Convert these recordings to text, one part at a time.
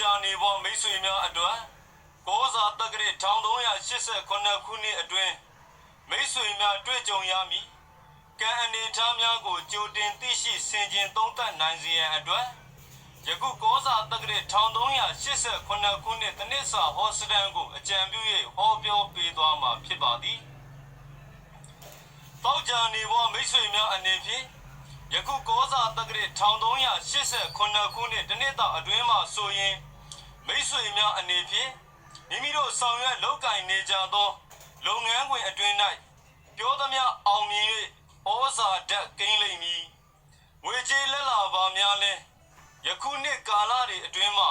ကြာနေပေါ်မိတ်ဆွေများအတွက်ကောဇာတက္ကရာ1389ခုနှစ်အတွင်းမိတ်ဆွေများတွေ့ကြုံရမည်ကံအနေထားများကိုကြိုတင်သိရှိဆင်ခြင်သုံးသပ်နိုင်စေရန်အတွက်ယခုကောဇာတက္ကရာ1389ခုနှစ်တနစ်စာဟောစတန်ကိုအကြံပြု၍ဟောပြောပေးသွားမှာဖြစ်ပါသည်တောက်ကြနေပေါ်မိတ်ဆွေများအနေဖြင့် ယခုကောဇာတက္ကရာ1389ခုနှစ်တနစ်တာအတွင်းမှာဆိုရင်မိတ်ဆွေများအနေဖြင့်မိမိတို့ဆောင်ရွက်လုပ်ကင်နေကြသောလုပ်ငန်းခွင်အတွင်း၌ပြောသမျှအောင်မြင်၍ဩဇာတတ်ကိန်းလိမ့်မည်ငွေကြေးလက်လာပါများလဲယခုနှစ်ကာလတွေအတွင်းမှာ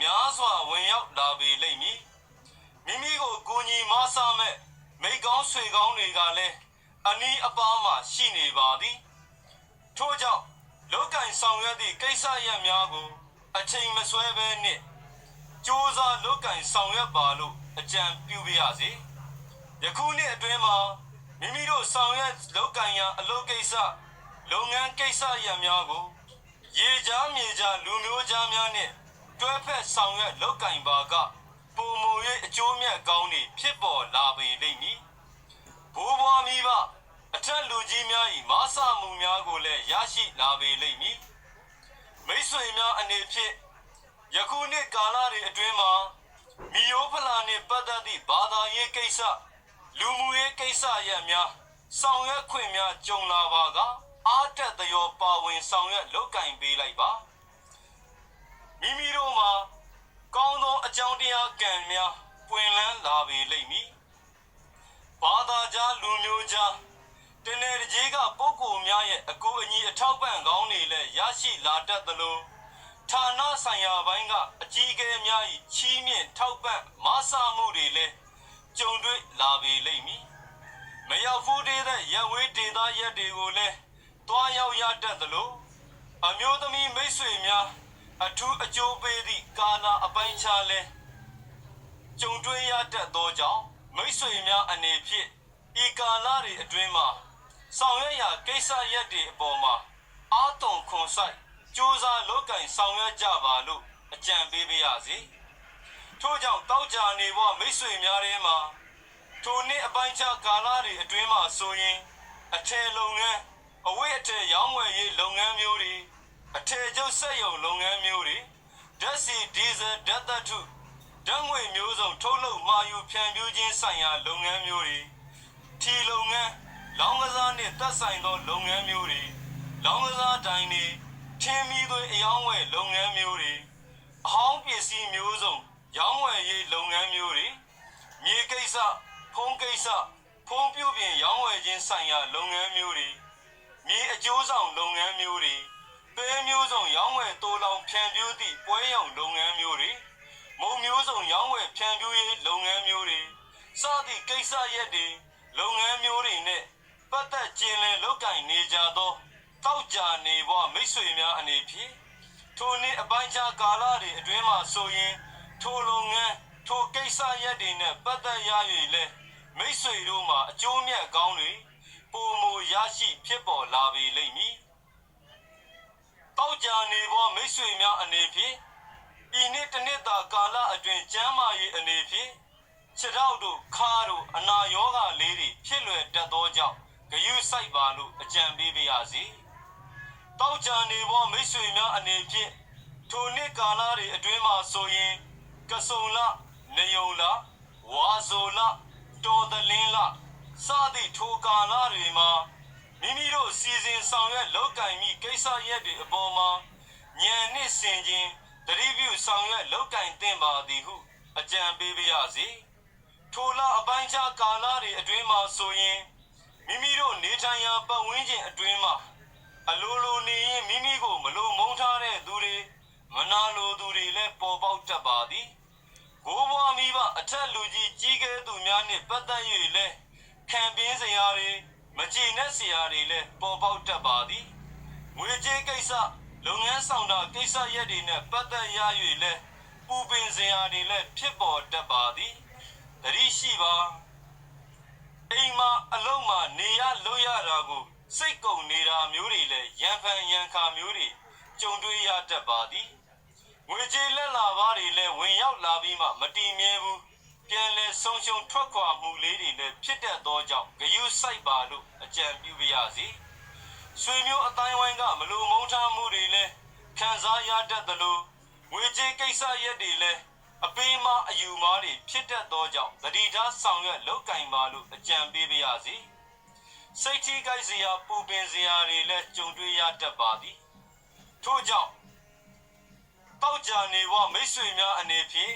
များစွာဝင်ရောက်လာပေလိမ့်မည်မိမိကိုကိုညီမဆမဲ့မိတ်ကောင်းဆွေကောင်းတွေကလည်းအနီးအပါးမှာရှိနေပါသည် ထို့ကြောင့်လောကင်ဆောင်ရွက်သည့်ကိစ္စရပ်များကို အချိန်မဆွဲဘဲနှင့်စ조사လောကင်ဆောင်ရွက်ပါလို့အကြံပြုပါရစေ။ယခုနှစ်အတွင်းမှာမိမိတို့ဆောင်ရွက်လောကင်ရန်အလုပ်ကိစ္စလုပ်ငန်းကိစ္စရပ်များကိုရေကြားမြေကြားလူမျိုးကြားများနှင့်တွဲဖက်ဆောင်ရွက်လောကင်ပါကပုံမူ၍အကျိုးမြတ်ကောင်းတွေဖြစ်ပေါ်လာပေလိမ့်မည်။ဘိုးဘွားမိဘ အထက်လူကြီးများ၏မာစမှုများကိုလည်းရရှိလာပေလိမ့်မည်မိတ်ဆွေများအနေဖြင့်ယခုနှစ်ကာလတွေအတွင်းမှာမိယိုးဖလာနှင့်ပတ်သက်သည့်ဘာသာရေးကိစ္စလူမှုရေးကိစ္စရပ်များဆောင်ရွက်ခွင့်များကြုံလာပါကအားတက်သရောပါဝင်ဆောင်ရွက်လုပ်ကင်ပေးလိုက်ပါမိမိတို့မှာကောင်းသောအကြောင်းတရားကံများပွင့်လန်းလာပေလိမ့်မည်ဘာသာကြားလူမျိုးကြား တင်နေကြီးကပုဂ္ဂိုလ်များရဲ့အကူအညီအထောက်ပံ့ကောင်းတွေလည်းရရှိလာတတ်သလိုဌာနဆိုင်ရာဘိုင်းကအကြီးအကဲများ၏ချီးမြှင့်ထောက်ပံ့မဆမှုတွေလည်းကြုံတွေ့လာပေလိမ့်မည်မရောက်ဖူးသေးတဲ့ရဝေးဒေသရက်တွေကိုလည်းတွားရောက်ရတတ်သလိုအမျိုးသမီးမိတ်ဆွေများအထူးအကျိုးပေးသည့်ကာလအပိုင်းခြားလဲကြုံတွေ့ရတတ်သောကြောင့်မိတ်ဆွေများအနေဖြင့်ဤကာလတွေအတွင်းမှာ ဆောင်ရွက်ရာကိစ္စရပ်တွေအပေါ်မှာအာတုံခွန်ဆိုင်စူးစမ်းလုပ်ကင်ဆောင်ရွက်ကြပါလို့အကြံပေးပါရစေထို့ကြောင့်တောက်ကြနေဘမိတ်ဆွေများထဲမှာထိုနှစ်အပိုင်းခြားကာလတွေအတွင်းမှာဆိုရင်အထည်လုပ်ငန်းအဝိအထည်ရောင်းဝယ်ရေးလုပ်ငန်းမျိုးတွေအထည်ချုပ်စက်ရုံလုပ်ငန်းမျိုးတွေဓာတ်ဆီဒီဇယ်ဓာတ်သတ္ထုဓာတ်ငွေမျိုးစုံထုတ်လုပ်မှာယူဖြန့်ဖြူးခြင်းဆိုင်ရာလုပ်ငန်းမျိုးတွေထီလုပ်ငန်း လောင်းကစားနှင့်သက်ဆိုင်သောလုပ်ငန်းမျိုးတွေလောင်းကစားတိုင်းတွေထင်းမီသွေးအယောင်းဝယ်လုပ်ငန်းမျိုးတွေအဟောင်းပစ္စည်းမျိုးစုံရောင်းဝယ်ရေးလုပ်ငန်းမျိုးတွေမြေကိစ္စဖုံးကိစ္စဖုံးပြုတ်ပြင်ရောင်းဝယ်ခြင်းဆိုင်ရာလုပ်ငန်းမျိုးတွေမြေအကျိုးဆောင်လုပ်ငန်းမျိုးတွေပဲမျိုးစုံရောင်းဝယ်တိုးလောင်ဖြန့်ဖြူးသည့်ပွဲရုံလုပ်ငန်းမျိုးတွေမုံမျိုးစုံရောင်းဝယ်ဖြန့်ဖြူးရေးလုပ်ငန်းမျိုးတွေစသည့်ကိစ္စရပ်တွေလုပ်ငန်းမျိုးတွေနဲ့ ပတ်သက်ကျင်လည်လုပ်ကင်နေကြသောတောက်ကြနေဘဝမိတ်ဆွေများအနေဖြင့်ထိုနေ့အပိုင်းခြားကာလတွေအတွင်းမှာဆိုရင်ထိုလုပ်ငန်းထိုကိစ္စရပ်တွေနဲ့ပတ်သက်ရ၍လဲမိတ်ဆွေတို့မှာအကျိုးမြတ်ကောင်းတွေပုံမူရရှိဖြစ်ပေါ်လာပေလိမ့်မည်တောက်ကြနေဘဝမိတ်ဆွေများအနေဖြင့်ဤနေ့တစ်နှစ်သာကာလအတွင်းကျမ်းမာရေးအနေဖြင့်ခြေထောက်တို့ခါတို့အနာရောဂါလေးတွေဖြစ်လွယ်တတ်သောကြောင့် ဂယုစိုက်ပါလို့အကြံပေးပါရစေ။တောက်ကြနေဘောမိတ်ဆွေများအနေဖြင့်ထိုနှစ်ကာလတွေအတွင်းမှာဆိုရင်ကဆုံလနေယုံလဝါဆိုလတော်တလင်းလစသည့်ထိုကာလတွေမှာမိမိတို့စီစဉ်ဆောင်ရွက်လုပ်ကင်မိကိစ္စရပ်တွေအပေါ်မှာဉာဏ်နှင့်ဆင်ခြင်းတတိပြုဆောင်ရွက်လောက်ကင်တင်ပါသည်ဟု အကြံပေးပါရစေထိုလအပိုင်းခြားကာလတွေအတွင်းမှာဆိုရင် မိမိတို့နေထိုင်ရာပတ်ဝန်းကျင်အတွင်းမှာအလိုလိုနေရင်မိမိကိုမလိုမုန်းထားတဲ့သူတွေမနာလိုသူတွေလည်းပေါ်ပေါက်တတ်ပါသည်ဘိုးဘွားမိဘအထက်လူကြီးကြီးကဲသူများနှင့်ပတ်သက်၍လည်းခံပင်းစရာတွေမကြည်နဲ့စရာတွေလည်းပေါ်ပေါက်တတ်ပါသည်ငွေကြေးကိစ္စလုပ်ငန်းဆောင်တာကိစ္စရပ်တွေနဲ့ပတ်သက်ရ၍လဲပူပင်စရာတွေလည်းဖြစ်ပေါ်တတ်ပါသည်တတိရှိပါအိမ်မှာ အလုံးမှာနေရလို့ရတာကိုစိတ်ကုန်နေတာမျိုးတွေလည်းရံဖန်ရံခါမျိုးတွေကြုံတွေ့ရတတ်ပါသည်ငွေကြေးလက်လာဘားတွေလည်းဝင်ရောက်လာပြီးမှမတည်မြဲဘူးပြန်လဲဆုံးရှုံးထွက်ခွာမှုလေးတွေလည်းဖြစ်တတ်သောကြောင့်ဂယုစိုက်ပါလို့အကြံပြုပါရစေဆွေမျိုးအတိုင်းဝိုင်းကမလူမုန်းထားမှုတွေလည်းခံစားရတတ်သလိုငွေကြေးကိစ္စရက်တွေလည်း အပေးမအယူမားတွေဖြစ်တတ်သောကြောင့်တတိထားဆောင်ရွက်လောက်ကင်ပါလို့အကြံပေးပါရစေစိတ်ထိကြိုက်စရာပူပင်စရာတွေလည်းကြုံတွေ့ရတတ်ပါသည်ထို့ကြောင့်တောက်ကြနေဝမိတ်ဆွေများအနေဖြင့်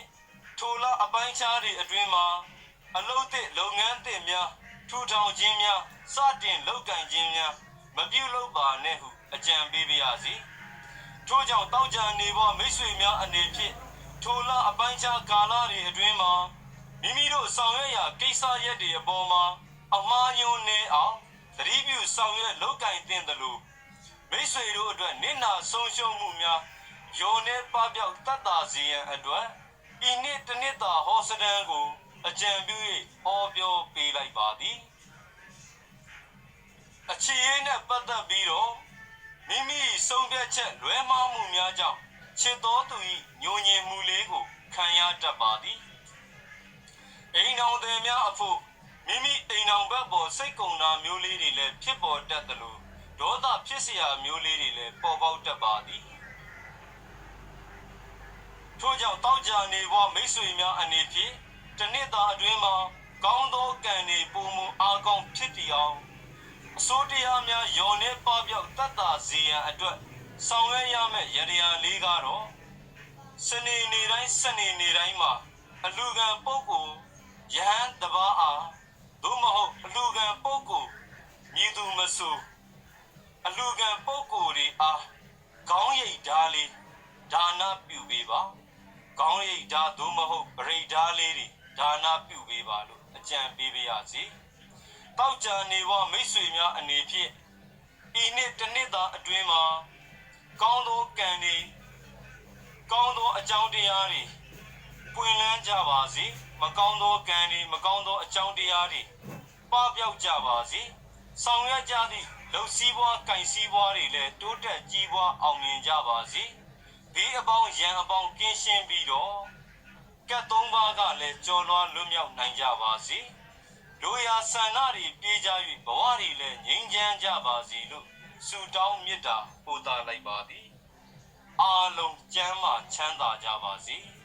ထိုလအပိုင်းခြားတွေအတွင်းမှာအလုတ်သစ်လုပ်ငန်းသစ်များထူထောင်ခြင်းများစတင်လုပ်ကင်ခြင်းများမပြုလုပ်ပါနဲ့ဟုအကြံပေးပါရစေထို့ကြောင့်တောက်ကြနေဝမိတ်ဆွေများအနေဖြင့် ထိုလအပိုင်းခြားကာလတွေအတွင်းမှာမိမိတို့ဆောင်ရွက်ရာကိစ္စရက်တွေအပေါ်မှာအမှားယွင်းနေအောင်သတိပြုဆောင်ရွက်လောက်ကင်တင်တယ်လို့မိတ်ဆွေတို့အတွက်နစ်နာဆုံးရှုံးမှုများယောနေပပျောက်တတ်တာစီရန်အတွက်ဤနှစ်တစ်နှစ်သာဟောစတန်ကိုအကြံပြု၍ဟောပြောပေးလိုက်ပါသည်အခြေရေးနဲ့ပတ်သက်ပြီးတော့မိမိဆုံးဖြတ်ချက်လွဲမှားမှုများကြောင့် ချစ်တော်သူ၏ညှို့ညင်မှုလေးကိုခံရတတ်ပါသည် အိမ်တော်တွေများအဖို့မိမိအိမ်တော်ဘက်ပေါ်စိတ်ကုံတာမျိုးလေးတွေလည်းဖြစ်ပေါ်တတ်တယ်လို့ဒေါသဖြစ်เสียမျိုးလေးတွေလည်းပေါ်ပေါက်တတ်ပါသည်ထို့ကြောင့်တောက်ကြနေဘဝမိတ်ဆွေများအနေဖြင့်တစ်နှစ်သာအတွင်းမှာကောင်းသောကံတွေပုံမအားကောင်းဖြစ်တည်အောင်အစိုးတရားများယောနေပပျောက်တတ်တာစီရန်အတွက် ဆောင်ရွက်ရမယ့်ရရန်လေးကတော့စနေနေ့တိုင်းစနေနေ့တိုင်းမှာအလူကံပုဂ္ဂိုလ်ယဟန်တပါးအားသို့မဟုတ်အလူကံပုဂ္ဂိုလ်မြည်သူမဆူအလူကံပုဂ္ဂိုလ်တွေအားခေါင်းရိပ်ဓာလေးဒါနပြုပေးပါခေါင်းရိပ်ဓာသို့မဟုတ်ပရိဓာလေးတွေဒါနပြုပေးပါလို့အကြံပေးပါရစေတောက်ကြနေဝမိတ်ဆွေများအနေဖြင့်ဤနှစ်တစ်နှစ်သာအတွင်းမှာ ကောင်းသောကံတွေကောင်းသောအကြောင်းတရားတွေပွင့်လန်းကြပါစေမကောင်းသောကံတွေမကောင်းသောအကြောင်းတရားတွေပပျောက်ကြပါစေဆောင်ရွက်ကြသည့်လုံစည်းပွားကင်စည်းပွားတွေလည်းတိုးတက်ကြီးပွားအောင်မြင်ကြပါစေဒီအပေါင်းရန်အပေါင်းကင်းရှင်းပြီးတော့ကတ်သုံးပါးကလည်းကြော်လွှားလွတ်မြောက်နိုင်ကြပါစေလူရာဆန္ဒတွေပြေးကြ၍ဘဝတွေလည်းငြိမ်းချမ်းကြပါစေလို့ ဆုတောင်းမေတ္တာပို့သလိုက်ပါသည်အားလုံးကျမ်းမာချမ်းသာကြပါစေ။